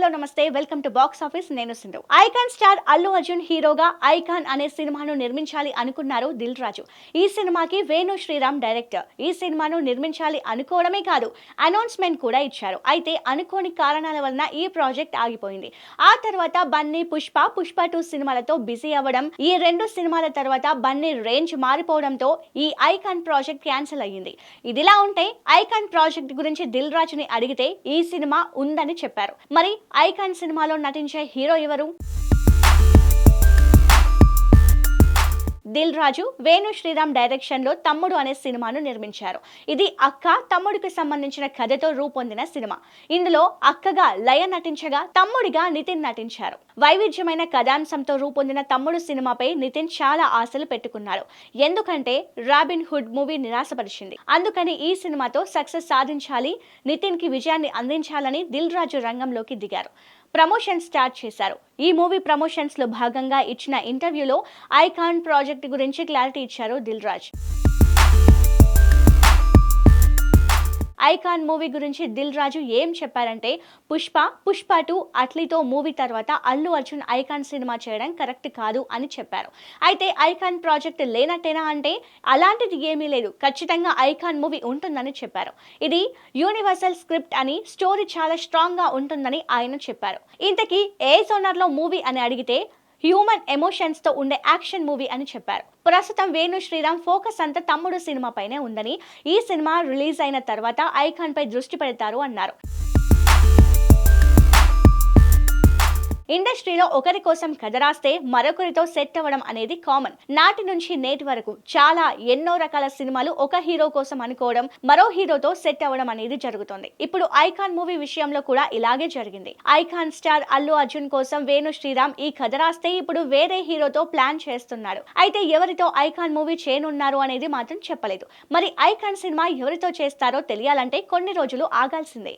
Hello నమస్తే. Welcome to box office. నేను Sindhu. Icon star Allu Arjun హీరోగా ఐకాన్ అనే సినిమాను నిర్మించాలి అనుకున్నారు దిల్ రాజు. ఈ సినిమాకి వేణు శ్రీరామ్ డైరెక్టర్. ఈ సినిమాను నిర్మించాలి అనుకోవడమే కాదు అనౌన్స్మెంట్ కూడా ఇచ్చారు. అయితే అనుకోని కారణాల వలన ఈ ప్రాజెక్ట్ ఆగిపోయింది. ఆ తర్వాత బన్నీ పుష్ప పుష్ప టూ సినిమాలతో బిజీ అవ్వడం ఈ రెండు సినిమాల తర్వాత బన్నీ రేంజ్ మారిపోవడంతో ఈ ఐకాన్ ప్రాజెక్ట్ క్యాన్సిల్ అయ్యింది. ఇదిలా ఉంటే ఐకాన్ ప్రాజెక్ట్ గురించి దిల్ రాజుని అడిగితే ఈ సినిమా ఉందని చెప్పారు. మరి ఐకాన్ సినిమాలో నటించే హీరో ఎవరు? దిల్ రాజు వేణు శ్రీరామ్ డైరెక్షన్లో తమ్ముడు అనే సినిమాను నిర్మించారు. ఇది అక్క తమ్ముడికి సంబంధించిన కథతో రూపొందిన సినిమా. ఇందులో అక్కగా లయ నటించగా తమ్ముడిగా నితిన్ నటించారు. వైవిధ్యమైన కథాంశంతో రూపొందిన తమ్ముడు సినిమాపై నితిన్ చాలా ఆశలు పెట్టుకున్నారు. ఎందుకంటే రాబిన్ హుడ్ మూవీ నిరాశపరిచింది. అందుకని ఈ సినిమాతో సక్సెస్ సాధించాలి నితిన్కి విజయాన్ని అందించాలని దిల్ రాజు రంగంలోకి దిగారు. ప్రమోషన్ స్టార్ట్ చేశారు. ఈ మూవీ ప్రమోషన్స్లో భాగంగా ఇచ్చిన ఇంటర్వ్యూలో ఐకాన్ ప్రాజెక్ట్ గురించి క్లారిటీ ఇచ్చారు దిల్ రాజ్. ఐకాన్ మూవీ గురించి దిల్ రాజు ఏం చెప్పారంటే పుష్ప పుష్ప టూ అట్లీతో మూవీ తర్వాత అల్లు అర్జున్ ఐకాన్ సినిమా చేయడం కరెక్ట్ కాదు అని చెప్పారు. అయితే ఐకాన్ ప్రాజెక్ట్ లేనట్టేనా అంటే అలాంటిది ఏమీ లేదు. ఖచ్చితంగా ఐకాన్ మూవీ ఉంటుందని చెప్పారు. ఇది యూనివర్సల్ స్క్రిప్ట్ అని స్టోరీ చాలా స్ట్రాంగ్గా ఉంటుందని ఆయన చెప్పారు. ఇంతకీ ఏ జోనర్లో మూవీ అని అడిగితే హ్యూమన్ ఎమోషన్స్తో ఉండే యాక్షన్ మూవీ అని చెప్పారు. ప్రస్తుతం వేణు శ్రీరామ్ ఫోకస్ అంతా తమ్ముడు సినిమాపైనే ఉందని ఈ సినిమా రిలీజ్ అయిన తర్వాత ఐకాన్ పై దృష్టి పెడతారు అన్నారు. ఇండస్ట్రీలో ఒకరి కోసం కథ రాస్తే మరొకరితో సెట్ అవ్వడం అనేది కామన్. నాటి నుంచి నేటి వరకు చాలా ఎన్నో రకాల సినిమాలు ఒక హీరో కోసం అనుకోవడం మరో హీరోతో సెట్ అవ్వడం అనేది జరుగుతుంది. ఇప్పుడు ఐకాన్ మూవీ విషయంలో కూడా ఇలాగే జరిగింది. ఐకాన్ స్టార్ అల్లు అర్జున్ కోసం వేణు శ్రీరామ్ ఈ కథ రాస్తే ఇప్పుడు వేరే హీరోతో ప్లాన్ చేస్తున్నాడు. అయితే ఎవరితో ఐకాన్ మూవీ చేయనున్నారు అనేది మాత్రం చెప్పలేదు. మరి ఐకాన్ సినిమా ఎవరితో చేస్తారో తెలియాలంటే కొన్ని రోజులు ఆగాల్సిందే.